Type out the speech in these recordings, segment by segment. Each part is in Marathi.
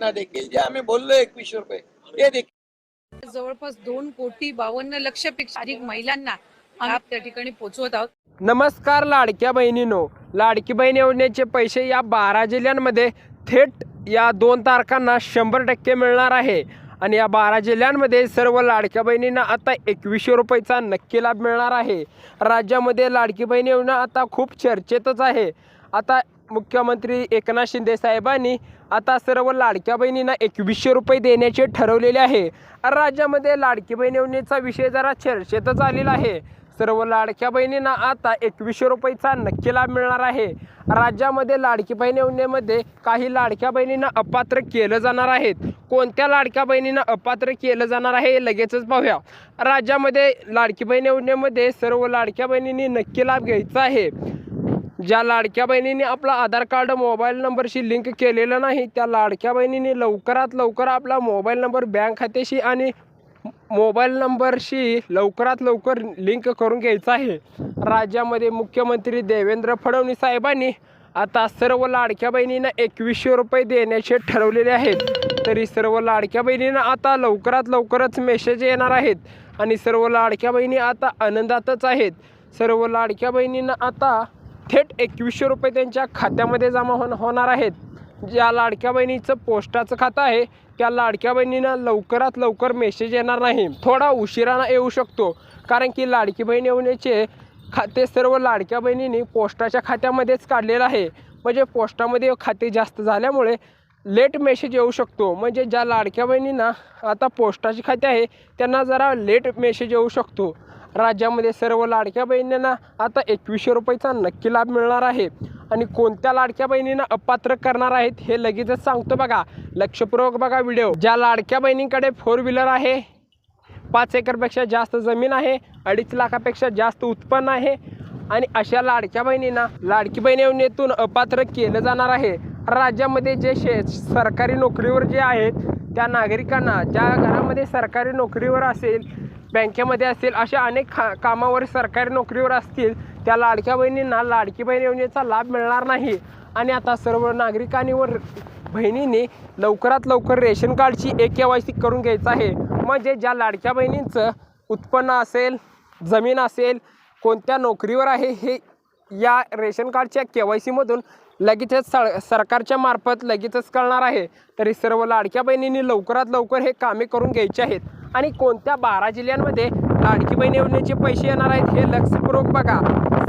ना देखील जे आम्ही बोललो एकवीसशे रुपये ते देखील. जवळपास दोन कोटी बावन्न लक्षपेक्षा अधिक महिलांना त्या ठिकाणी पोहोचवत आहोत. नमस्कार लाडक्या बहिणीनो. लाडकी बहीण योजनेचे पैसे या बारा जिल्ह्यांमध्ये थेट या दोन तारखांना शंभर टक्के मिळणार आहे. आणि या बारा जिल्ह्यांमध्ये सर्व लाडक्या बहिणींना आता एकवीसशे रुपयेचा नक्की लाभ मिळणार आहे. राज्यामध्ये लाडकी बहीण योजना आता खूप चर्चेतच आहे. आता मुख्यमंत्री एकनाथ शिंदे साहेबांनी आता सर्व लाडक्या बहिणींना एकवीसशे रुपये देण्याचे ठरवलेले आहे. राज्यामध्ये लाडकी बहीण योजनेचा विषय जरा चर्चेतच आलेला आहे. सर्व लाडक्या बहिणींना आता एकवीसशे रुपयेचा नक्की लाभ मिळणार आहे. राज्यामध्ये लाडकी बहीण योजनेमध्ये काही लाडक्या बहिणींना अपात्र केलं जाणार आहेत. कोणत्या लाडक्या बहिणींना अपात्र केलं जाणार आहे हे लगेचच पाहूया. राज्यामध्ये लाडकी बहीण योजनेमध्ये सर्व लाडक्या बहिणींनी नक्की लाभ घ्यायचा आहे. ज्या लाडक्या बहिणीने आपला आधार कार्ड मोबाईल नंबरशी लिंक केलेलं नाही त्या लाडक्या बहिणीने लवकरात लवकर आपला मोबाईल नंबर बँक खात्याशी आणि मोबाईल नंबरशी लवकरात लवकर लिंक करून घ्यायचं आहे. राज्यामध्ये मुख्यमंत्री देवेंद्र फडणवीस साहेबांनी आता सर्व लाडक्या बहिणींना एकवीसशे रुपये देण्याचे ठरवलेले आहेत. तरी सर्व लाडक्या बहिणींना आता लवकरात लवकरच मेसेज येणार आहेत आणि सर्व लाडक्या बहिणी आता आनंदातच आहेत. सर्व लाडक्या बहिणींना आता थेट एकवीसशे रुपये त्यांच्या खात्यामध्ये जमा होण होणार आहेत. ज्या लाडक्या बहिणीचं पोस्टाचं खातं आहे त्या लाडक्या बहिणींना लवकरात लवकर मेसेज येणार नाही. थोडा उशिरानं येऊ शकतो. कारण की लाडकी बहीण योजनेचे खाते सर्व लाडक्या बहिणींनी पोस्टाच्या खात्यामध्येच काढलेलं आहे. म्हणजे पोस्टामध्ये खाते जास्त झाल्यामुळे लेट मेसेज येऊ शकतो. म्हणजे ज्या लाडक्या बहिणींना आता पोस्टाचे खाते आहे त्यांना जरा लेट मेसेज येऊ शकतो. राज्यामध्ये सर्व लाडक्या बहिणींना आता एकवीसशे रुपयेचा नक्की लाभ मिळणार आहे. आणि कोणत्या लाडक्या बहिणींना अपात्र करणार आहेत हे लगेचच सांगतो बघा. लक्षपूर्वक बघा व्हिडिओ. ज्या लाडक्या बहिणींकडे फोर व्हीलर आहे पाच एकरपेक्षा जास्त जमीन आहे अडीच लाखापेक्षा जास्त उत्पन्न आहे आणि अशा लाडक्या बहिणींना लाडकी बहीण योजनेतून अपात्र केलं जाणार आहे. राज्यामध्ये जे शे सरकारी नोकरीवर जे आहेत त्या नागरिकांना ज्या घरामध्ये सरकारी नोकरीवर असेल बँकेमध्ये असतील अशा अनेक खा कामावर सरकारी नोकरीवर असतील त्या लाडक्या बहिणींना लाडकी बहीण योजनेचा लाभ मिळणार नाही. आणि आता सर्व नागरिकांनी व बहिणींनी लवकरात लवकर रेशन कार्डची ए के वाय सी करून घ्यायचं आहे. म्हणजे ज्या लाडक्या बहिणींचं उत्पन्न असेल जमीन असेल कोणत्या नोकरीवर आहे हे या रेशन कार्डच्या के वाय सीमधून लगेचच स सरकारच्या मार्फत लगेचच कळणार आहे. तरी सर्व लाडक्या बहिणींनी लवकरात लवकर हे कामे करून घ्यायचे आहेत. आणि कोणत्या बारा जिल्ह्यांमध्ये लाडकी बहीण योजनेचे पैसे येणार आहेत हे लक्षपूर्वक बघा.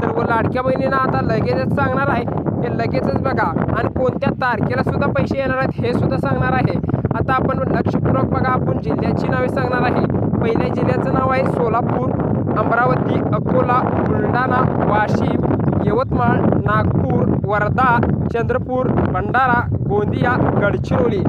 सर्व लाडक्या बहिणींना आता लगेचच सांगणार आहे. हे लगेचच बघा. आणि कोणत्या तारखेला सुद्धा पैसे येणार आहेत हे सुद्धा सांगणार आहे. आता आपण लक्षपूर्वक बघा आपण जिल्ह्याची नावे सांगणार आहे. पहिल्या जिल्ह्याचं नाव आहे सोलापूर अमरावती अकोला बुलढाणा वाशिम यवतमाळ नागपूर वर्धा चंद्रपूर भंडारा गोंदिया गडचिरोली.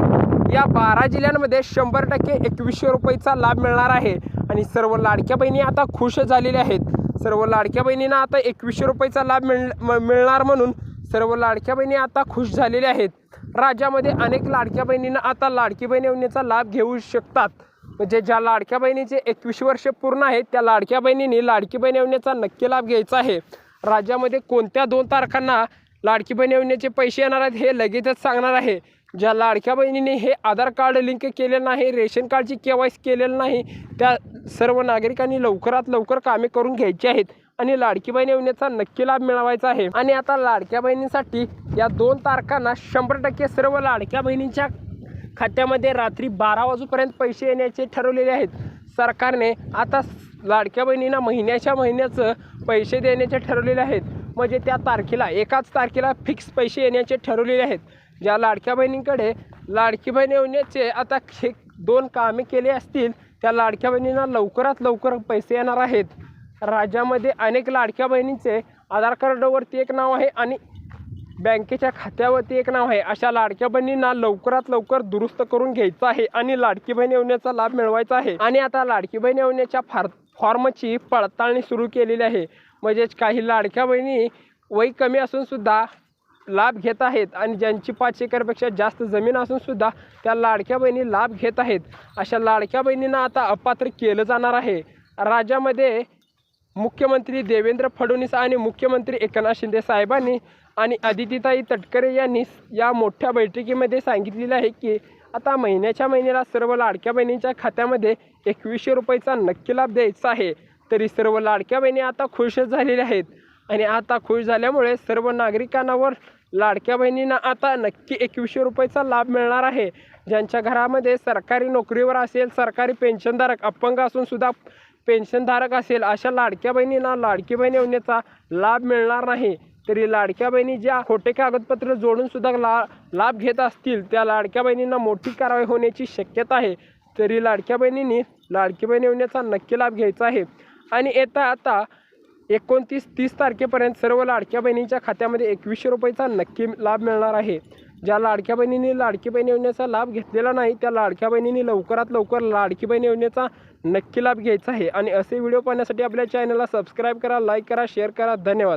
या बारा जिल्ह्यांमध्ये शंभर टक्के एकवीसशे रुपयेचा लाभ मिळणार आहे. आणि सर्व लाडक्या बहिणी आता खुश झालेल्या आहेत. सर्व लाडक्या बहिणींना आता एकवीसशे रुपयेचा लाभ मिळ म- मिळणार म्हणून सर्व लाडक्या बहिणी आता खुश झालेल्या आहेत. राज्यामध्ये अनेक लाडक्या बहिणींना आता लाडकी बहीण योजनेचा लाभ घेऊ शकतात. म्हणजे ज्या लाडक्या बहिणीचे एकवीस वर्ष पूर्ण आहेत त्या लाडक्या बहिणींनी लाडकी बहीण योजनेचा नक्की लाभ घ्यायचा आहे. राज्यामध्ये कोणत्या दोन तारखांना लाडकी बहीण योजनेचे पैसे येणार आहेत हे लगेचच सांगणार आहे. ज्या लाडक्या बहिणीने हे आधार कार्ड लिंक केलेलं नाही रेशन कार्डची के वाय सी केलेलं नाही त्या सर्व नागरिकांनी लवकरात लवकर कामे करून घ्यायची आहेत आणि लाडकी बहीण योजनेचा नक्की लाभ मिळवायचा आहे. आणि आता लाडक्या बहिणींसाठी या दोन तारखांना शंभर टक्के सर्व लाडक्या बहिणींच्या खात्यामध्ये रात्री बारा वाजूपर्यंत पैसे येण्याचे ठरवलेले आहेत. सरकारने आता लाडक्या बहिणींना महिन्याच्या महिन्याचं पैसे देण्याचे ठरवलेले आहेत. म्हणजे त्या तारखेला एकाच तारखेला फिक्स पैसे येण्याचे ठरवलेले आहेत. ज्या लाडक्या बहिणींकडे लाडकी बहीण योजनेचे आता हे दोन कामे केले असतील त्या लाडक्या बहिणींना लवकरात लवकर पैसे येणार आहेत. राज्यामध्ये अनेक लाडक्या बहिणींचे आधार कार्डवरती एक नाव आहे आणि बँकेच्या खात्यावरती एक नाव आहे. अशा लाडक्या बहिणींना लवकरात लवकर दुरुस्त करून घ्यायचं आहे आणि लाडकी बहीण योजनेचा लाभ मिळवायचा आहे. आणि आता लाडकी बहीण योजनेच्या फार फॉर्मची पडताळणी सुरू केलेली आहे. म्हणजेच काही लाडक्या बहिणी वय कमी असूनसुद्धा लाभ घेत आहेत आणि ज्यांची पाच एकरपेक्षा जास्त जमीन असूनसुद्धा त्या लाडक्या बहिणी लाभ घेत आहेत. अशा लाडक्या बहिणींना आता अपात्र केलं जाणार आहे. राज्यामध्ये मुख्यमंत्री देवेंद्र फडणवीस आणि मुख्यमंत्री एकनाथ शिंदे साहेबांनी आणि अदितीताई तटकरे यांनी या मोठ्या बैठकीमध्ये सांगितलेलं आहे की आता महिन्याच्या महिन्याला सर्व लाडक्या बहिणींच्या खात्यामध्ये एकवीसशे रुपयाचा नक्की लाभ द्यायचा आहे. तरी सर्व लाडक्या बहिणी आता खुश झालेल्या आहेत. आणि आता खुश झाल्यामुळे सर्व नागरिकांवर लाडक्या बहिणींना आता नक्की एकवीसशे रुपयाचा लाभ मिळणार आहे. ज्यांच्या घरामध्ये सरकारी नोकरीवर असेल सरकारी पेन्शनधारक अपंग असून सुद्धा पेन्शनधारक असेल अशा लाडक्या बहिणींना लाडकी बहीण योजनेचा लाभ मिळणार नाही. तरी लाडक्या बहिणी ज्या खोटे कागदपत्र जोडून सुद्धा ला लाभ घेत असतील त्या लाडक्या बहिणींना मोठी कारवाई होण्याची शक्यता आहे. तरी लाडक्या बहिणींनी लाडकी बहीण योजनेचा नक्की लाभ घ्यायचा आहे. आणि येता आता एकोणतीस तीस तारखेपर्यंत सर्व लाडक्या बहिणींच्या खात्यामध्ये एकवीसशे रुपयेचा नक्की लाभ मिळणार आहे. ज्या लाडक्या बहिणींनी लाडकी बहीण योजनेचा लाभ घेतलेला नाही त्या लाडक्या बहिणींनी लवकरात लवकर लाडकी बहीण योजनेचा नक्की लाभ घ्यायचा आहे. आणि असे व्हिडिओ पाहण्यासाठी आपल्या चॅनलला सबस्क्राईब करा लाईक करा शेअर करा. धन्यवाद.